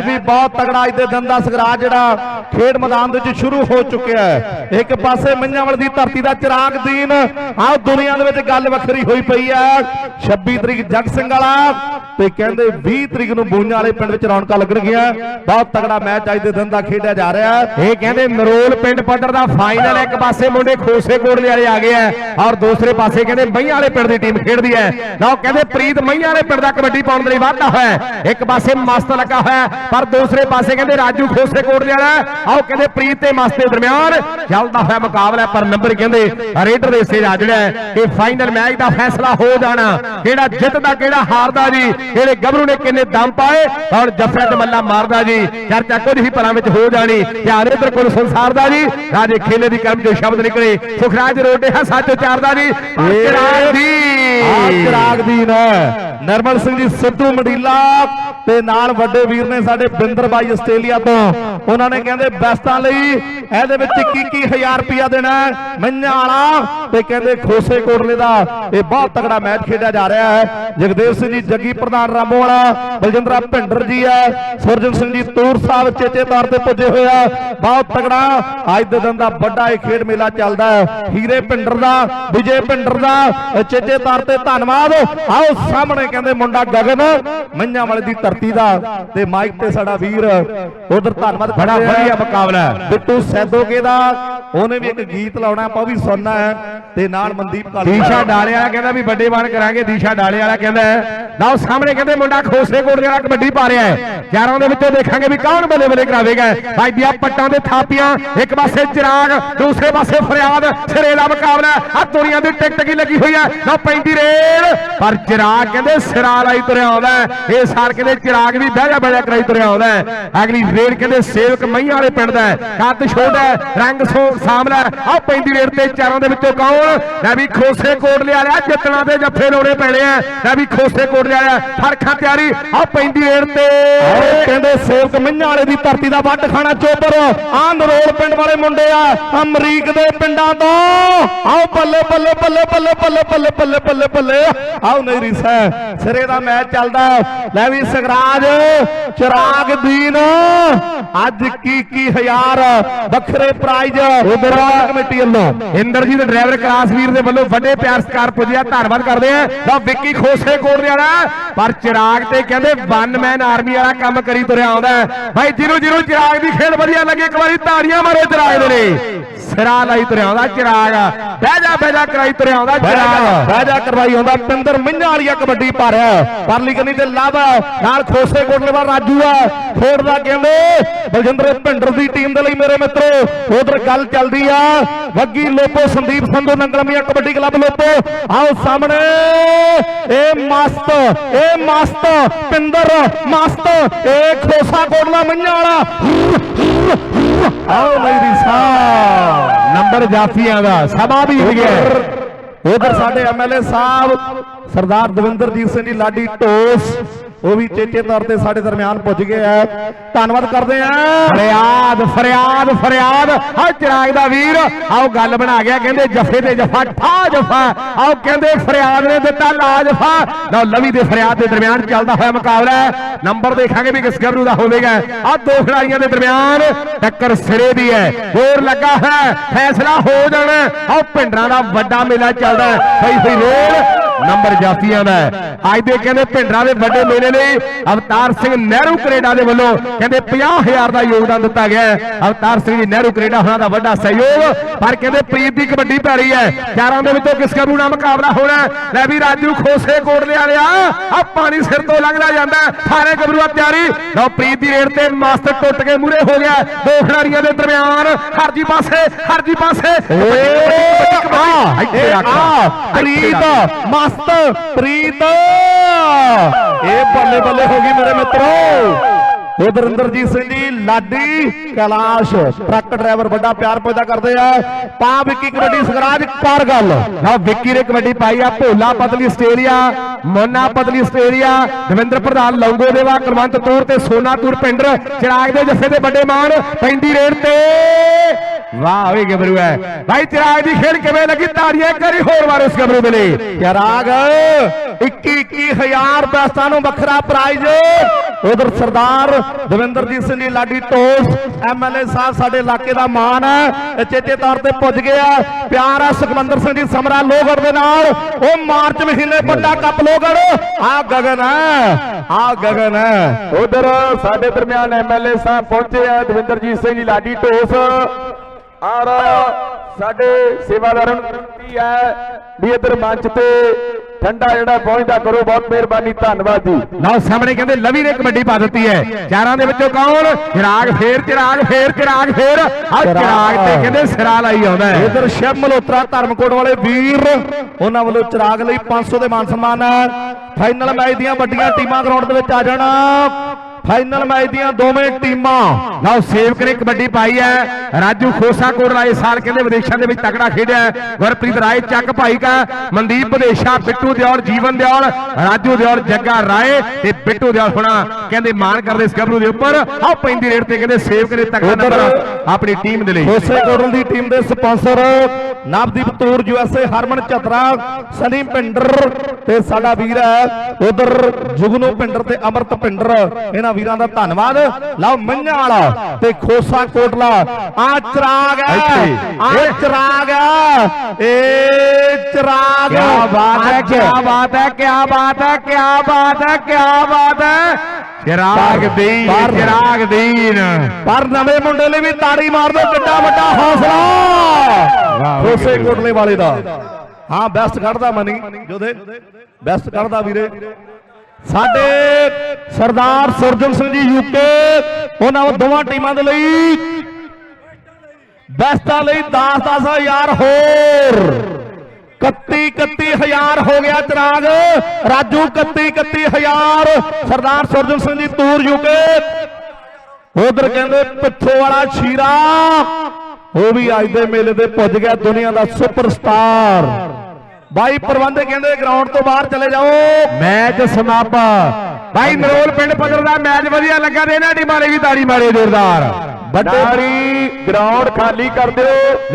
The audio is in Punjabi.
ਮੈਚ ਵੀ ਬਹੁਤ ਤਗੜਾ ਅੱਜ ਦੇ ਦਿਨ ਦਾ ਸਗਰਾਜ ਜਿਹੜਾ ਖੇਡ ਮੈਦਾਨ ਦੇ ਵਿੱਚ ਸ਼ੁਰੂ ਹੋ ਚੁੱਕਿਆ ਹੈ। ਇੱਕ ਪਾਸੇ ਮੰਝਾਵਲ ਦੀ ਧਰਤੀ ਦਾ ਚਿਰਾਗ ਦੀਨ ਆਹ ਦੁਨੀਆ ਦੇ ਵਿੱਚ ਗੱਲ ਵੱਖਰੀ ਹੋਈ ਪਈ ਹੈ। 26 ਤਰੀਕ ਜਗ ਸਿੰਘ ਵਾਲਾ ਤੇ ਕਹਿੰਦੇ 20 ਤਰੀਕ ਨੂੰ ਬੂੰਜਾਂ ਵਾਲੇ ਪਿੰਡ ਵਿੱਚ ਰੌਣਕਾਂ ਲੱਗਣਗੀਆਂ। ਬਹੁਤ ਤਗੜਾ ਮੈਚ ਅੱਜ ਦੇ ਦਿਨ ਦਾ ਖੇਡਿਆ ਜਾ ਰਿਹਾ ਹੈ। ਇਹ ਕਹਿੰਦੇ ਨਰੋਲ ਪਿੰਡ ਪੱਧਰ ਦਾ ਫਾਈਨਲ ਇੱਕ ਪਾਸੇ ਮੁੰਡੇ ਖੋਸੇ ਕੋਟਲੇ ਵਾਲੇ ਆ ਗਏ ਆ ਔਰ ਦੂਸਰੇ ਪਾਸੇ ਕਹਿੰਦੇ ਮਈਆਂ ਵਾਲੇ ਪਿੰਡ ਦੀ ਟੀਮ ਖੇਡਦੀ ਹੈ। ਨਾ ਕਹਿੰਦੇ ਪ੍ਰੀਤ ਮਈਆਂ ਵਾਲੇ ਪਿੰਡ ਦਾ ਕਬੱਡੀ ਪਾਉਣ ਦੇ ਲਈ ਵਾਧਾ ਹੋਇਆ ਹੈ। ਇੱਕ ਪਾਸੇ ਮਸਤ ਲੱਗਾ ਹੋਇਆ ਹੈ, ਪਰ ਦੂਸਰੇ ਪਾਸੇ ਕਹਿੰਦੇ ਰਾਜੂ ਖੋਸੇ ਕੋਟਲੇ ਵਾਲਾ ਆਓ ਕਹਿੰਦੇ ਪ੍ਰੀਤ ਤੇ ਮਸਤ ਦਰਮਿਆਨ ਚੱਲਦਾ ਹੋਇਆ ਮੁਕਾਬਲਾ ਪਰ ਨੰਬਰ ਕਹਿੰਦੇ ਰੇਡਰ ਦੇ ਸੇ ਜਿਹੜਾ ਕਿ ਫਾਈਨਲ ਮੈਚ ਦਾ ਫੈਸਲਾ ਹੋ ਜਾਣਾ। ਕਿਹੜਾ ਜਿੱਤਦਾ, ਕਿਹੜਾ ਹਾਰਦਾ ਜੀ? ਕਿਹੜੇ ਗੱਭਰੂ ਨੇ ਕਿੰਨੇ ਦਮ ਪਾਏ? ਔਰ ਜੱਫਾ ਤੇ ਮੱਲਾ ਮਾਰਦਾ ਜੀ। ਚਰਚਾ ਕੁਝ ਹੀ ਪਲਾਂ ਵਿੱਚ ਹੋ ਜਾਣੀ। ਧਿਆਨ ਇਧਰ ਕੋਲ ਸੰਸਾਰ ਦਾ ਜੀ। ਰਾਜੇ ਖੇਲੇ ਦੀ ਕਰਮ ਜੋ ਸ਼ਬਦ ਨਿਕਲੇ। ਸੁਖਰਾਜ ਰੋਡੇ ਹਾਂ ਸੱਚ ਉਚਾਰਦਾ ਜੀ। ਚਿਰਾਗ ਦੀ। ਆ ਚਿਰਾਗ ਦੀਨ ਨਰਮਲ ਸਿੰਘ ਜੀ ਸਿੱਧੂ ਮਡੀਲਾ ਤੇ ਨਾਲ ਵੱਡੇ ਵੀਰ ਨੇ ਸਾਡੇ ਬਿੰਦਰ ਬਾਈ ਆਸਟ੍ਰੇਲੀਆ ਤੋਂ। ਉਹਨਾਂ ਨੇ ਕਹਿੰਦੇ ਬੈਸਟਾਂ ਲਈ ਇਹਦੇ ਵਿੱਚ 21000 ਰੁਪਇਆ ਦੇਣਾ ਹੈ। ਵਾਲਾ। ਤੇ ਕਹਿੰਦੇ ਖੋਸੇ ਕੋਟਲੇ ਦਾ ਇਹ ਬਹੁਤ ਤਕੜਾ ਮੈਚ ਖੇਡਿਆ ਜਾ ਰਿਹਾ ਹੈ। ਜਗਦੇਵ ਸਿੰਘ ਜੀ ਜੱਗੀ ਪ੍ਰਧਾਨ ਰਾਮੋ ਵਾਲਾ ਬਲਜਿੰਦਰਾ ਭਿੰਡਰ ਜੀ ਹੈ ਸੁਰਜਨ ਸਿੰਘ ਜੀ ਤੂਰ ਸਾਹਿਬ ਚੇਚੇ ਤੌਰ ਤੇ ਪੁੱਜੇ ਹੋਏ ਆ। ਬਹੁਤ ਤਗੜਾ ਅੱਜ ਦੇ ਦਿਨ ਦਾ ਵੱਡਾ ਇਹ ਖੇਡ ਮੇਲਾ ਚੱਲਦਾ ਹੈ। ਹੀਰੇ ਭਿੰਡਰ ਦਾ ਵਿਜੇ ਭਿੰਡਰ ਦਾ ਅ, ਚੇਚੇ ਤੌਰ ਤੇ ਧੰਨਵਾਦ। ਆਓ ਸਾਹਮਣੇ ਕਹਿੰਦੇ ਮੁੰਡਾ ਗਗਨ ਮੰਝਾਂ ਵਾਲੇ ਦੀ ਧਰਤੀ ਦਾ ਤੇ ਮਾਈਕ ਤੇ ਸਾਡਾ ਵੀਰ। ਉਧਰ ਧੰਨਵਾਦ ਬੜਾ। ਵਧੀਆ ਮੁਕਾਬਲਾ। ਬਿੱਟੂ ਸੈਦੋਕੇ ਦਾ ਉਹਨੇ ਵੀ ਇੱਕ ਗੀਤ ਲਾਉਣਾ ਆਪਾਂ ਵੀ ਸੁਣਨਾ ਹੈ। ਤੇ ਨਾਲ ਮਨਦੀਪ ਕਾਲੀ ਦੀਸ਼ਾ ਡਾਲੇ ਵਾਲਾ ਕਹਿੰਦਾ ਵੀ ਵੱਡੇ ਬਾਣ ਕਰਾਂਗੇ ਦੀਸ਼ਾ ਡਾਲੇ ਵਾਲਾ ਕਹਿੰਦਾ ਲਓ ਸਾਹਮਣੇ ਕਹਿੰਦੇ ਮੁੰਡਾ ਖੋਸੇ ਕੋਟ ਜਿਹੜਾ ਕਬੱਡੀ ਪਾ ਰਿਹਾ ਹੈ। ਯਾਰਾਂ ਦੇ ਵਿੱਚੋਂ ਦੇਖਾਂਗੇ ਵੀ ਕੌਣ ਬੱਲੇ ਬੱਲੇ ਕਰਾਵੇਗਾ। ਭਾਈ ਦੀਆਂ ਪੱਟਾਂ ਦੇ ਥਾਪੀਆਂ ਇੱਕ ਪਾਸੇ ਚਿਰਾਗ ਦੂਸਰੇ ਪਾਸੇ ਫਰਿਆਦ ਸਿਰੇ ਦਾ ਮੁਕਾਬਲਾ। ਆ ਦੁਨੀਆ ਦੀ ਟਿਕ ਟਕੀ ਲੱਗੀ ਹੋਈ ਹੈ? ਲਓ ਪੈਂਦੀ ਰੇਲ। ਪਰ ਚਿਰਾਗ ਕਹਿੰਦੇ ਸਿਰਾ ਲਾਈ ਤੁਰਿਆ ਆਉਂਦਾ ਇਹ ਸਾਰ ਕਹਿੰਦੇ ਚਿਰਾਗ ਵੀ ਬਹਿ ਜਾ ਬਹਿ ਜਾ ਕਰਾਈ ਤੁਰਿਆ ਆਉਂਦਾ ਅਗਲੀ ਰੇਲ ਕਹਿੰਦੇ ਸੇਵਕ ਮਈਆਂ ਵਾਲੇ ਪਿੰਡ ਦਾ ਕੱਦ ਛੋਟਾ ਰੰਗ ਸੋ ਸਾਂਵਲਾ ਆ ਪੈਂਦੀ ਰੇਲ ਤੇ ਚਾਰਾਂ ਦੇ ਵਿੱਚੋਂ ਕੌਣ? ਲੈ ਵੀ ਖੋਸੇ ਕੋਟਲੇ ਵਾਲਿਆ ਜਿੱਤਣਾ ਤੇ ਜੱਫੇ ਲਾਉਣੇ ਪੈਣੇ ਆ। ਲੈ ਵੀ ਖੋਸੇ ਕੋਟਲੇ ਵਾਲਿਆ ਫਰਖਾਂ ਤਿਆਰੀ। ਆ ਪੈਂਦੀ ਰੇਲ ਤੇ ਕਹਿੰਦੇ ਸੇਵਕ ਮੰਝਾਂ ਵਾਲੇ ਦੀ ਧਰਤੀ ਦਾ ਵੱਟ ਖਾਣਾ ਚੋਬਰ ਆਂਧ ਨਰੋਲ ਪਿੰਡ ਵਾਲੇ ਮੁੰਡੇ ਆ, ਅਮਰੀਕ ਦੇ ਪਿੰਡਾਂ ਤੋਂ। ਆਓ ਬੱਲੇ ਬੱਲੇ ਬੱਲੇ ਬੱਲੇ ਬੱਲੇ ਬੱਲੇ ਬੱਲੇ ਬੱਲੇ ਬੱਲੇ ਆਓ ਨਹੀਂ ਰੀਸਾ ਸਿਰੇ ਦਾ ਮੈਚ ਚੱਲਦਾ ਲੈ ਵੀ ਸਗਰਾਜ ਚਿਰਾਗ ਦੀਨ। ਅੱਜ ਕੀ ਕੀ ਹਜ਼ਾਰ ਵੱਖਰੇ ਪ੍ਰਾਈਜ਼ ਉਧਰ ਕਮੇਟੀ ਵੱਲੋਂ। ਇੰਦਰਜੀਤ ਡਰਾਈਵਰ ਕਲਾਸਵੀਰ ਦੇ ਵੱਲੋਂ ਵੱਡੇ ਪਿਆਰ ਸਤਿਕਾਰ ਪੁੱਜਿਆ ਧੰਨਵਾਦ ਕਰਦੇ ਆ। ਲਓ ਵਿੱਕੀ ਖੋਸੇ ਕੋਟਲੇ ਵਾਲਾ ਪਰ ਚਿਰਾਗ ਤੇ ਕਹਿੰਦੇ ਵਨ ਮੈਨ ਆਰਮੀ ਵਾਲਾ ਕੰਮ ਕਰੀ ਤੁਰਿਆ ਆਉਂਦਾ। ਭਾਈ ਜਿਹਨੂੰ ਜਿਹਨੂੰ ਚਿਰਾਗ ਦੀ ਖੇਡ ਵਧੀਆ ਲੱਗੇ ਇੱਕ ਵਾਰੀ ਤਾੜੀਆਂ ਮਾਰੋ ਚਿਰਾਗ ਦੇ ਲਈ। ਸਿਰਾ ਲਾਈ ਤੁਰਿਆ ਆਉਂਦਾ ਚਿਰਾਗ। ਬਹਿ ਜਾ ਬਹਿ ਜਾ ਕਰਾਈ ਤੁਰਿਆ ਆਉਂਦਾ ਚਿਰਾਗ। ਰਾਜਾ ਕਰਵਾਈ ਹੁੰਦਾ ਪਿੰਦਰ ਮਿੰਝਾਂ ਵਾਲੀਆ ਕਬੱਡੀ ਪਾ ਰਿਹਾ ਪਰਲੀ ਕੰਨੀ ਤੇ ਲਵ। ਨਾਲ ਖੋਸੇ ਕੋਟਲੇ ਰਾਜੂ ਆ। ਖੇਡਦਾ ਕਹਿੰਦੇ ਬਲਜਿੰਦਰ ਭਿੰਡਰ ਦੀ ਟੀਮ ਦੇ ਲਈ ਮੇਰੇ ਮਿੱਤਰੋ, ਉਧਰ ਗੱਲ ਚੱਲਦੀ ਆ। ਵੱਗੀ ਲੋਪੋ, ਸੰਦੀਪ ਸੰਧੂ ਨੰਗਲਮੀਆਂ ਕਬੱਡੀ ਕਲੱਬ ਲੋਪੋ। ਆਓ ਸਾਹਮਣੇ। ਇਹ ਮਸਤ ਇਹ ਮਸਤ, ਪਿੰਦਰ ਮਸਤ। ਇਹ ਖੋਸਾ ਕੋਟਲਾ ਮਿੰਝਾਂ ਵਾਲਾ। ਆਓ ਮੇਰੀ ਸਾਹਿਬ ਨੰਬਰ ਜਾਫੀਆਂ ਦਾ, ਸਭਾ ਵੀ ਹੋ। ਗਿਆ ਉਧਰ ਸਾਡੇ ਐਮਐਲਏ ਸਾਹਿਬ। ਸਰਦਾਰ ਦਵਿੰਦਰਜੀਤ ਸਿੰਘ ਦੀ ਲਾਡੀ ਢੋਸ, ਉਹ ਵੀ ਚੇਚੇ ਤੌਰ ਤੇ ਸਾਡੇ ਦਰਮਿਆਨ ਪੁੱਜ ਗਏ ਆ। ਧੰਨਵਾਦ ਕਰਦੇ ਆ। ਫਰਿਆਦ ਫਰਿਆਦ ਫਰਿਆਦ। ਆ ਚਿਰਾਗ ਦਾ ਵੀਰ ਆਓ ਗੱਲ ਬਣਾ ਗਿਆ, ਕਹਿੰਦੇ ਜਫੇ ਤੇ ਜਫਾ, ਠਾ ਜਫਾ। ਆਓ ਕਹਿੰਦੇ ਫਰਿਆਦ ਨੇ ਦਿੱਤਾ ਲਾਜਫਾ ਲਓ, ਲਵੀ ਦੇ ਫਰਿਆਦ ਦੇ ਦਰਮਿਆਨ ਚੱਲਦਾ ਹੋਇਆ ਮੁਕਾਬਲਾ ਨੰਬਰ ਦੇਖਾਂਗੇ ਵੀ ਕਿਸ ਗੱਭਰੂ ਦਾ ਹੋਵੇਗਾ। ਆ ਦੋ ਖਿਡਾਰੀਆਂ ਦੇ ਦਰਮਿਆਨ, ਟੱਕਰ ਸਿਰੇ ਦੀ ਹੈ। ਹੋਰ ਲੱਗਾ ਹੈ ਫੈਸਲਾ ਹੋ ਜਾਣਾ। ਆਓ ਪਿੰਡਰਾਂ ਦਾ ਵੱਡਾ ਮੇਲਾ ਚੱਲਦਾ ਸਹੀ ਸਹੀ ਰੇਲ ਨੰਬਰ ਜਾਫੀਆਂ ਦਾ। ਅੱਜ ਦੇ ਕਹਿੰਦੇ ਪਿੰਡਰਾਂ ਦੇ ਵੱਡੇ ਮੇਲੇ ਲਈ ਅਵਤਾਰ ਸਿੰਘ ਨਹਿਰੂ ਕੈਨੇਡਾ ਦੇ ਵੱਲੋਂ ਕਹਿੰਦੇ 50000 ਦਾ ਯੋਗਦਾਨ ਦਿੱਤਾ ਗਿਆ। ਅਵਤਾਰ ਸਿੰਘ ਜੀ ਨਹਿਰੂ ਕੈਨੇਡਾ ਹੋਣਾ ਦਾ ਵੱਡਾ ਸਹਿਯੋਗ। ਪਰ ਕਹਿੰਦੇ ਪ੍ਰੀਤ ਦੀ ਕਬੱਡੀ ਰਹੀ ਹੈ। ਚਾਰਾਂ ਦੇ ਵਿੱਚੋਂ ਕਿਸ ਕਰੂ ਨਾਲ ਮੁਕਾਬਲਾ ਹੋਣਾ। ਲੈ ਵੀ ਰਾਜੂ ਖੋਸੇ ਕੋਟਲੇ ਵਾਲਿਆ ਆ ਪਾਣੀ ਸਿਰ ਤੋਂ ਲੰਘਦਾ ਜਾਂਦਾ। ਸਾਰੇ ਗੱਭਰੂਆ ਤਿਆਰੀ। ਲਓ ਪ੍ਰੀਤ ਦੀ ਰੇਡ ਤੇ ਮਾਸਟਰ ਟੁੱਟ ਕੇ ਮੂਰੇ ਹੋ ਗਿਆ। ਦੋ ਖਿਡਾਰੀਆਂ ਦੇ ਦਰਮਿਆਨ। ਹਰਜੀ ਪਾਸੇ ਹਰਜੀ ਪਾਸੇ। ਰੱਖ। ਆ ਪ੍ਰੀਤ। ਮਸਤ ਪ੍ਰੀਤ ਇਹ ਬੱਲੇ ਬੱਲੇ ਹੋ ਗਈ ਮੇਰੇ ਮਿੱਤਰੋ ਉਧਰ ਇੰਦਰਜੀਤ ਸਿੰਘ ਜੀ ਲਾਡੀ ਕੈਲਾਸ਼, ਟਰੱਕ ਡਰਾਈਵਰ ਵੱਡਾ ਪਿਆਰ ਪੈਦਾ ਕਰਦੇ ਆ। ਪਾ ਵਿੱਕੀ ਕਬੱਡੀ ਸਗਰਾਜ ਕਰ ਗੱਲ ਲਓ ਵਿੱਕੀ ਨੇ ਕਬੱਡੀ ਪਾਈ ਆ, ਭੋਲਾ ਪਤਲੀ ਆਸਟ੍ਰੇਲੀਆ ਮੋਨਾ ਪਤਲੀ ਆਸਟ੍ਰੇਲੀਆ ਦਵਿੰਦਰ ਪ੍ਰਧਾਨ ਲੌਂਗੋ ਦੇਵਾ ਕੁਲਵੰਤ ਤੌਰ ਤੇ ਸੋਨਾਪੁਰ ਪਿੰਡ, ਚਿਰਾਗ ਦੇ ਜੱਫੇ ਦੇ ਵੱਡੇ ਮਾਨ ਪੈਂਦੀ ਰੇਡ ਤੇ। ਵਾਹ ਓਏ ਗੱਭਰੂ ਹੈ। ਭਾਈ ਚਿਰਾਗ ਦੀ ਖੇਡ ਕਿਵੇਂ ਲੱਗੀ? ਤਾੜੀਆਂ ਕਰੀ ਹੋਰ ਵਾਰ ਉਸ ਗੱਭਰੂ ਦੇ ਲਈ ਚਰਾਗ 21 21000 ਰੁਪਏ ਸਾਨੂੰ ਵੱਖਰਾ ਪ੍ਰਾਈਜ਼ ਉਧਰ ਸਰਦਾਰ ਦਵਿੰਦਰਜੀਤ ਸਿੰਘ ਜੀ ਲਾਡੀ ਟੋਸ ਐਮਐਲਏ ਸਾਹਿਬ ਸਾਡੇ ਇਲਾਕੇ ਦਾ ਮਾਣ ਹੈ ਚੇਤੇ ਤੌਰ ਤੇ ਪੁੱਜ ਗਿਆ ਪਿਆਰ ਆ ਸੁਖਮੰਦਰ ਸਿੰਘ ਜੀ ਸਮਰਾ ਲੋਗੜ ਦੇ ਨਾਲ। ਉਹ ਮਾਰਚ ਮਹੀਨੇ ਵੱਡਾ ਕੱਪ ਲੋਗੜ। ਆ ਗਗਨ ਹੈ, ਆ ਗਗਨ ਹੈ। ਉਧਰ ਸਾਡੇ ਦਰਮਿਆਨ ਐਮਐਲਏ ਸਾਹਿਬ ਪਹੁੰਚੇ ਆ ਦਵਿੰਦਰਜੀਤ ਸਿੰਘ ਜੀ ਲਾਡੀ ਢੋਸ ਔਰ ਸਾਡੇ ਸੇਵਾਦਾਰਾਂ ਨੂੰ ਬੇਨਤੀ ਹੈ ਵੀ ਇਧਰ ਮੰਚ ਤੇ ਠੰਡਾ ਜਿਹੜਾ ਪਹੁੰਚਦਾ ਕਰੋ ਬਹੁਤ ਮਿਹਰਬਾਨੀ ਧੰਨਵਾਦ ਜੀ। ਲਓ ਸਾਹਮਣੇ ਕਹਿੰਦੇ ਲਵੀ ਨੇ ਕਬੱਡੀ ਪਾ ਦਿੱਤੀ ਹੈ। ਚਾਰਾਂ ਦੇ ਵਿੱਚੋਂ ਕੌਣ? ਚਿਰਾਗ ਫੇਰ ਚਿਰਾਗ ਫੇਰ ਚਿਰਾਗ ਫੇਰ। ਆ ਚਿਰਾਗ ਤੇ ਕਹਿੰਦੇ ਸਿਰਾ ਲਾਈ ਆਉਂਦਾ ਹੈ। ਇਧਰ ਸ਼ਿਵ ਮਲਹੋਤਰਾ ਧਰਮਕੋਟ ਵਾਲੇ ਵੀਰ ਉਹਨਾਂ ਵੱਲੋਂ ਚਿਰਾਗ ਲਈ 500 ਦੇ ਮਾਨ ਸਨਮਾਨ ਫਾਈਨਲ ਮੈਚ ਦੀਆਂ ਵੱਡੀਆਂ ਟੀਮਾਂ ਗਰਾਊਂਡ ਦੇ ਵਿੱਚ ਆ ਜਾਣਾ। ਫਾਈਨਲ ਮੈਚ ਦੀਆਂ ਦੋਵੇਂ ਟੀਮਾਂ। ਲਓ ਸੇਵਕ ਨੇ ਕਬੱਡੀ ਪਾਈ ਹੈ। ਰਾਜੂ ਖੋਸਾ ਕੋਟਲਾ ਇਸ ਸਾਲ ਕਹਿੰਦੇ ਵਿਦੇਸ਼ਾਂ ਦੇ ਵਿੱਚ ਤਕੜਾ ਖੇਡਿਆ। ਗੁਰਪ੍ਰੀਤ ਰਾਏ ਚੱਕ ਭਾਈ ਕਾ। ਮਨਦੀਪ ਵਿਦੇਸ਼ਾ ਬਿੱਟੂ ਦਿਓਲ ਜੀਵਨ ਦਿਓਲ ਰਾਜੂ ਦਿਓਲ ਜੱਗਾ ਰਾਏ ਤੇ ਬਿੱਟੂ ਦਿਓਲ ਹੁਣਾ ਕਹਿੰਦੇ ਮਾਣ ਕਰਦੇ ਇਸ ਗੱਭਰੂ ਦੇ ਉੱਪਰ। ਆਹ ਪੈਂਦੀ ਰੇਡ ਤੇ ਕਹਿੰਦੇ ਸੇਵਕ ਨੇ ਤਕੜਾ ਨੰਬਰ ਆਪਣੀ ਟੀਮ ਦੇ ਲਈ। ਖੋਸੇ ਕੋਟਲ ਦੀ ਟੀਮ ਦੇ ਸਪਾਂਸਰ ਨਵਦੀਪ ਤੂਰ ਯੂਐਸਏ ਹਰਮਨ ਚਤਰਾ ਸਨੀ ਪਿੰਡਰ ਤੇ ਸਾਡਾ ਵੀਰ ਹੈ। ਉਧਰ ਜੁਗਨੂ ਪਿੰਡਰ ਤੇ ਅਮਰਤ ਪਿੰਡਰ। ਇਹਨਾਂ ਵੀਰਾਂ ਦਾ ਧੰਨਵਾਦ। ਲਓ ਮੰਝਾਂ ਵਾਲਾ ਤੇ ਖੋਸਾ ਕੋਟਲਾ। ਆ ਚਰਾਗ ਹੈ। ਆ ਚਰਾਗ ਹੈ। ਏ ਚਰਾਗ। ਕਿਆ ਬਾਤ ਹੈ ਕਿਆ ਬਾਤ ਹੈ ਕਿਆ ਬਾਤ ਹੈ ਕਿਆ ਬਾਤ ਹੈ ਕਿਆ ਬਾਤ ਹੈ। ਚਿਰਾਗ ਦੀਨ ਪਰ- ਚਿਰਾਗ ਦੀਨ। ਪਰ ਨਵੇਂ ਮੁੰਡੇ ਲਈ ਵੀ ਤਾੜੀ ਮਾਰ ਦਿਓ ਕਿੱਡਾ ਵੱਡਾ ਹੌਸਲਾ। ਖੋਸੇ ਕੋਟਲੇ ਵਾਲੇ ਦਾ। ਹਾਂ ਬੈਸਟ ਕੱਢਦਾ ਮਨੀ ਜੋਦੇ ਬੈਸਟ ਕੱਢਦਾ ਵੀਰੇ। ਸਾਡੇ ਸਰਦਾਰ ਸੁਰਜਨ ਸਿੰਘ ਜੀ ਯੂਕੇ ਉਹਨਾਂ ਦੋਵਾਂ ਟੀਮਾਂ ਦੇ ਲਈ ਬੈਸਟਾਂ ਲਈ 10 ਹਜ਼ਾਰ ਹੋਰ। 31 31000 ਹੋ ਗਿਆ ਚਰਾਗ। ਰਾਜੂ 31 31000 ਸਰਦਾਰ ਸੁਰਜਨ ਸਿੰਘ ਜੀ ਤੂਰ ਯੂਕੇ ਉਧਰ ਕਹਿੰਦੇ ਪਿੱਥੋ ਵਾਲਾ ਸ਼ੀਰਾ ਉਹ ਵੀ ਅੱਜ ਦੇ ਮੇਲੇ ਤੇ ਪੁੱਜ ਗਿਆ ਦੁਨੀਆ ਦਾ ਸੁਪਰਸਟਾਰ। ਬਾਈ ਪ੍ਰਬੰਧਕ ਕਹਿੰਦੇ ਗਰਾਊਂਡ ਤੋਂ ਬਾਹਰ ਚਲੇ ਜਾਓ। ਮੈਚ ਸਮਾਪਾ ਭਾਈ ਨਰੋਲ ਪਿੰਡ ਪੱਧਰ ਦਾ ਮੈਚ ਵਧੀਆ ਲੱਗਾ ਤੇ ਇਹਨਾਂ ਟੀਮਾਂ ਨੇ ਵੀ ਤਾੜੀ ਮਾਰੀ ਜ਼ੋਰਦਾਰ। ਵੱਡੇ ਗਰਾਊਂਡ ਖਾਲੀ ਕਰ ਦਿਓ।